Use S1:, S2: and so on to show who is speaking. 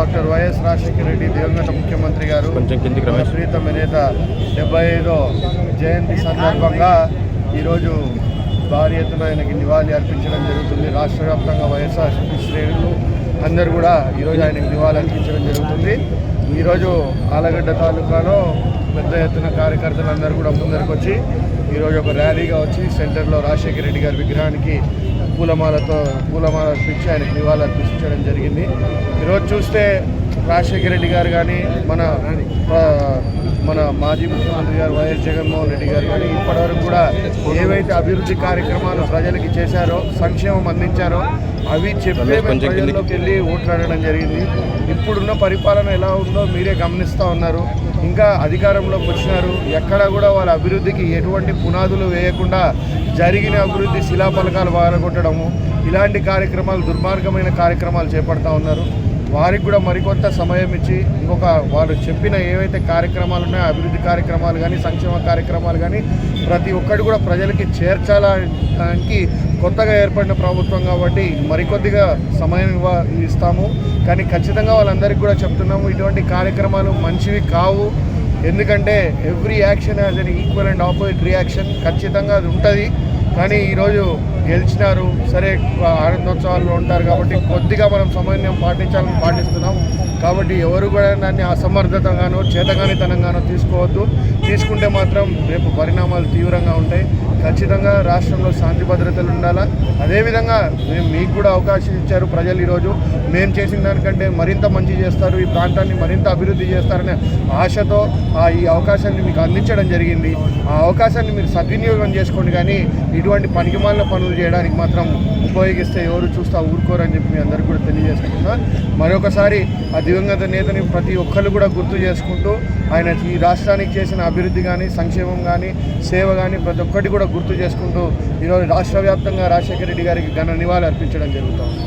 S1: Doctor YS Rajasekhara Reddy దివంగత ముఖ్యమంత్రి గారు ప్రీతమ నేత డెబ్బై ఐదో జయంతి సందర్భంగా ఈరోజు భారీ ఎత్తున ఆయనకి నివాళి అర్పించడం జరుగుతుంది. రాష్ట్ర వ్యాప్తంగా వైఎస్ఆర్ శ్రేణులు అందరూ కూడా ఈరోజు ఆయనకి నివాళి అర్పించడం జరుగుతుంది. ఈరోజు ఆలగడ్డ తాలూకాలో పెద్ద ఎత్తున కార్యకర్తలు అందరూ కూడా ముందరకు వచ్చి ఈరోజు ఒక ర్యాలీగా వచ్చి సెంటర్లో రాజశేఖర రెడ్డి గారి విగ్రహానికి పూలమాలతో పూలమాల అర్పించి ఆయనకు నివాళులు అర్పించడం జరిగింది. ఈరోజు చూస్తే రాజశేఖర రెడ్డి గారు కానీ మన మన మాజీ ముఖ్యమంత్రి గారు వైఎస్ జగన్మోహన్ రెడ్డి గారు కానీ ఇప్పటివరకు కూడా ఏవైతే అభివృద్ధి కార్యక్రమాలు ప్రజలకి చేశారో సంక్షేమం అందించారో అవి చెప్పే. ప్రజల్లోకి వెళ్ళి ఓట్లాడడం జరిగింది. ఇప్పుడున్న పరిపాలన ఎలా ఉందో మీరే గమనిస్తూ ఉన్నారు. ఇంకా అధికారంలోకి వచ్చినారు. ఎక్కడ కూడా వాళ్ళ అభివృద్ధికి ఎటువంటి పునాదులు వేయకుండా జరిగిన అభివృద్ధి శిలాఫలకాలు బాగలగొట్టడము ఇలాంటి కార్యక్రమాలు దుర్మార్గమైన కార్యక్రమాలు చేపడతా ఉన్నారు. వారికి కూడా మరికొంత సమయం ఇచ్చి ఇంకొక వాళ్ళు చెప్పిన ఏవైతే కార్యక్రమాలు ఉన్నాయో అభివృద్ధి కార్యక్రమాలు కానీ సంక్షేమ కార్యక్రమాలు కానీ ప్రతి ఒక్కటి కూడా ప్రజలకి చేర్చాలడానికి కొత్తగా ఏర్పడిన ప్రభుత్వం కాబట్టి మరికొద్దిగా సమయం ఇవ్వ ఇస్తాము. కానీ ఖచ్చితంగా వాళ్ళందరికీ కూడా చెప్తున్నాము ఇటువంటి కార్యక్రమాలు మంచివి కావు. ఎందుకంటే every action has an equal and opposite reaction ఖచ్చితంగా అది ఉంటుంది. కానీ ఈరోజు గెలిచినారు. సరే ఆనందోత్సవాల్లో ఉంటారు కాబట్టి కొద్దిగా మనం సమన్వయం పాటించాలని పాటిస్తున్నాం. కాబట్టి ఎవరు కూడా దాన్ని అసమర్థతగానో చేతగానితనంగానో తీసుకోవద్దు. తీసుకుంటే మాత్రం రేపు పరిణామాలు తీవ్రంగా ఉంటాయి. ఖచ్చితంగా రాష్ట్రంలో శాంతి భద్రతలు ఉండాలా? అదేవిధంగా మేము మీకు కూడా అవకాశం ఇచ్చారు ప్రజలు ఈరోజు. మేము చేసిన దానికంటే మరింత మంచి చేస్తారు. ఈ ప్రాంతాన్ని మరింత అభివృద్ధి చేస్తారనే ఆశతో ఆ ఈ అవకాశాన్ని మీకు అందించడం జరిగింది. ఆ అవకాశాన్ని మీరు సద్వినియోగం చేసుకోండి. కానీ ఇటువంటి పనికిమాలిన పనులు చేయడానికి మాత్రం ఉపయోగిస్తే ఎవరు చూస్తా ఊరుకోరని చెప్పి మీ అందరికీ కూడా తెలియజేసుకుంటున్నా. మరొకసారి ఆ దివంగత నేతని ప్రతి ఒక్కరు కూడా గుర్తు చేసుకుంటూ ఆయన ఈ రాష్ట్రానికి చేసిన అభివృద్ధి కానీ సంక్షేమం కానీ సేవ కానీ ప్రతి ఒక్కటి కూడా గుర్తు చేసుకుంటూ ఈరోజు రాష్ట్ర వ్యాప్తంగా రాజశేఖర రెడ్డి గారికి ఘన నివాళి అర్పించడం జరుగుతుంది.